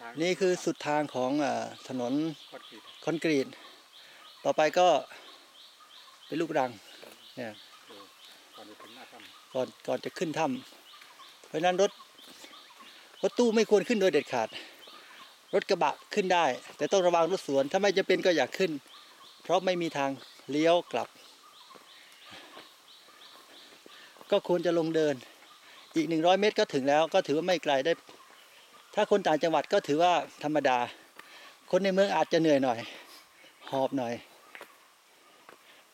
ทางนี่คือสุดทางของอาถนนคอนกรีตคอนกรีต ต่อไปก็เป็นลูกรังเนี่ยเออก่อนจะถึงหน้าถ้ก่อนก่อนจะขึ้นถ้ำเพราะฉะนั้นรถรถตู้ไม่ควรขึ้นโดยเด็ดขาด รถกระบะขึ้นได้ แต่ต้องระวังรถสวน ถ้าไม่จะเป็นก็อยากขึ้น เพราะไม่มีทางเลี้ยวกลับ ก็ควรจะลงเดิน อีกหนึ่งร้อยเมตรก็ถึงแล้วก็ถือว่าไม่ไกลได้ ถ้าคนต่างจังหวัดก็ถือว่าธรรมดา คนในเมืองอาจจะเหนื่อยหน่อย หอบหน่อย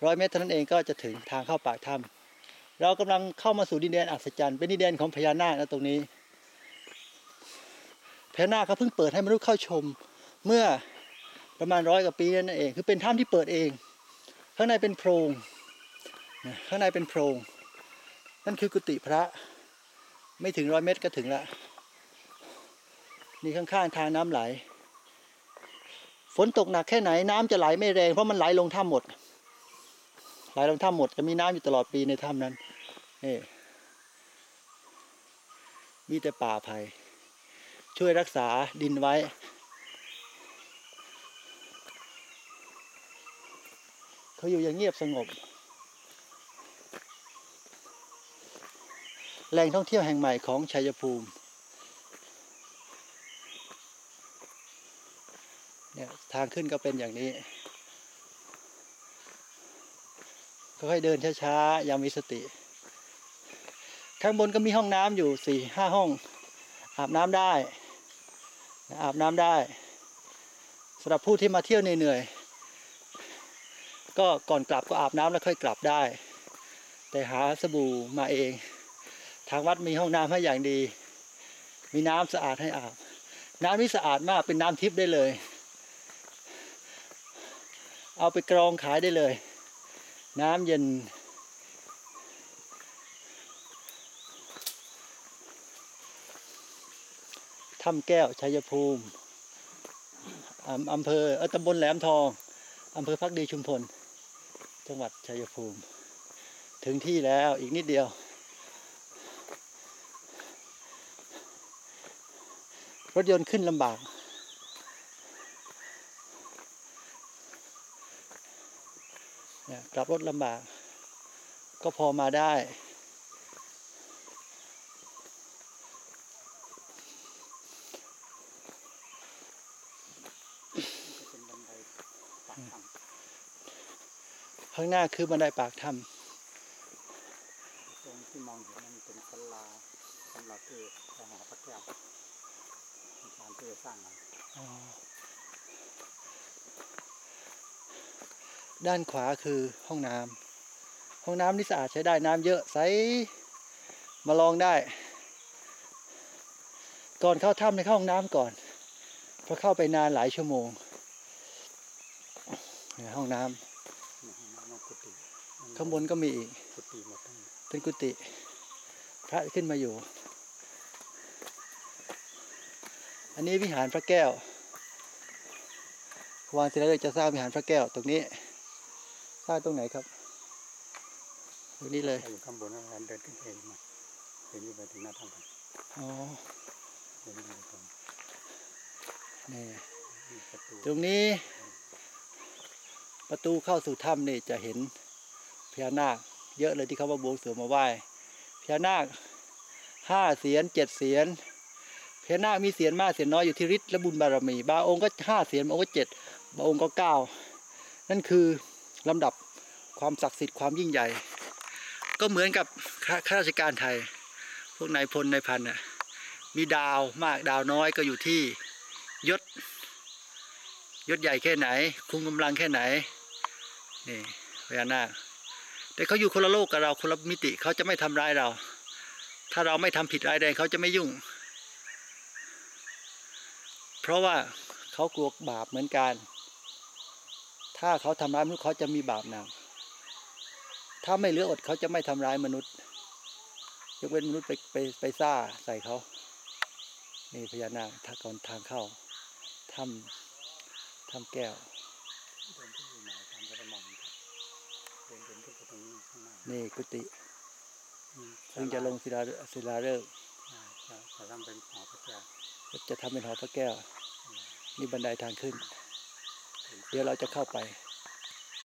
ร้อยเมตรเท่านั้นเองก็จะถึงทางเข้าปากถ้ำเรากำลังเข้ามาสู่ดินแดนอัศจรรย์เป็นดินแดนของพญานาคนะตรงนี้พญานาคเขาเพิ่งเปิดให้มนุษย์เข้าชมเมื่อประมาณร้อยกว่าปีนั่นเอง คือเป็นถ้ำที่เปิดเอง ข้างในเป็นโพรงข้างในเป็นโพรง นั่นคือกุฏิพระ ไม่ถึงร้อยเมตรก็ถึงละ นี่ข้างๆทางน้ำไหล ฝนตกหนักแค่ไหนน้ำจะไหลไม่แรงเพราะมันไหลลงถ้ำหมด ไหลลงถ้ำหมดจะมีน้ำอยู่ตลอดปีในถ้ำนั้นนี่มีแต่ป่าไผ่ช่วยรักษาดินไว้ เขาอยู่อย่างเงียบสงบ แหล่งท่องเที่ยวแห่งใหม่ของชัยภูมิ เนี่ยทางขึ้นก็เป็นอย่างนี้ค่อยๆเดินช้าๆอยังมีสติ ข้างบนก็มีห้องน้ำอยู่สี่ห้าห้อง อาบน้ำได้ อาบน้ำได้สำหรับผู้ที่มาเที่ยวเหนื่อยๆก็ก่อนกลับก็อาบน้ำแล้วค่อยกลับได้ แต่หาสบู่มาเอง ทางวัดมีห้องน้ำให้อย่างดี มีน้ำสะอาดให้อาบ น้ำนี่สะอาดมากเป็นน้ำทิพย์ได้เลย เอาไปกรองขายได้เลย น้ำเย็น ถ้ำแก้วชัยภูมิอำอำเภอเอ่อตำบลแหลมทองอำเภอพักดีชุมพล จังหวัดชัยภูมิ ถึงที่แล้วอีกนิดเดียว รถยนต์ขึ้นลำบาก เนี่ยกลับรถลำบาก ก็พอมาได้ำก็เป็นบันไดปากถ้ำข้างหน้าคือบันไดปากถ้ตรงที่มองเห็นมันเป็นศาลาสำหรับที่พระหอพระแก้วมีการที่จะสร้างมา ด้านขวาคือห้องน้ำห้องน้ำนี่สะอาดใช้ได้น้ำเยอะใสมาลองได้ ก่อนเข้าถ้ำในเข้าห้องน้ำก่อนเพราะเข้าไปนานหลายชั่วโมงห้องน้ำในห้องน้ำมันกุฏิข้างบนก็มีอีกเป็นกุฏิพระขึ้นมาอยู่ อันนี้วิหารพระแก้ววานศิลาฤกษ์จะสร้างวิหารพระแก้วตรงนี้ สร้างตรงไหนครับตรงนี้เลยถ้าอยู่ข้างบนแล้วเดินขึ้นเองมาเดินขึ้นไปถึงหน้าถ้ำกันอ๋อเดินขึ้นไปตรงนี่มีประตูตรงนี้ ประตูเข้าสู่ถ้ำนี่จะเห็นพญานาค เยอะเลยที่เขามาบวงสรวงมาไหว้พญานาคห้าเสียนเจ็ดเสียนพญานาคมีเสียนมากเสียนน้อยอยู่ที่ฤทธิ์และบุญบารมี บางองค์ก็ห้าเสียนบางองค์ก็เจ็ดบางองค์ก็เก้านั่นคือ ลำดับความศักดิ์สิทธิ์ความยิ่งใหญ่ ก็เหมือนกับข้าขาราชการไทย พวกนายพลนายพันน่ะมีดาวมากดาวน้อยก็อยู่ที่ยศยศใหญ่แค่ไหน คุมกำลังแค่ไหนนี่พญานาคแต่เขาอยู่คนละโลกกับเราคนละมิติเขาจะไม่ทำร้ายเรา ถ้าเราไม่ทำผิดร้ายแรงเขาจะไม่ยุ่ง เพราะว่าเขากลัวบาปเหมือนกัน ถ้าเขาทำร้ายมนุษย์เขาจะมีบาปหนักถ้าไม่เหลืออดเขาจะไม่ทำร้ายมนุษย์ ยกเว้นมนุษย์ไปไปไปซ่าใส่เขานี่พญานาคทางก่อนทางเข้าถ้ำถ้ำแก้วเดินขึ้นอยู่ไหนตามจะได้มองเห็นครับเดินเดินขึ้นไปตรงนี้ข้างหน้านี่กุฏิอืมซึ่งจะลงศิลาศิลาฤกษ์อ่าจะจะทำเป็นหอพระแก้วจะทำเป็นหอพระแก้วนี่บันไดทางขึ้น เดี๋ยวเราจะเข้าไป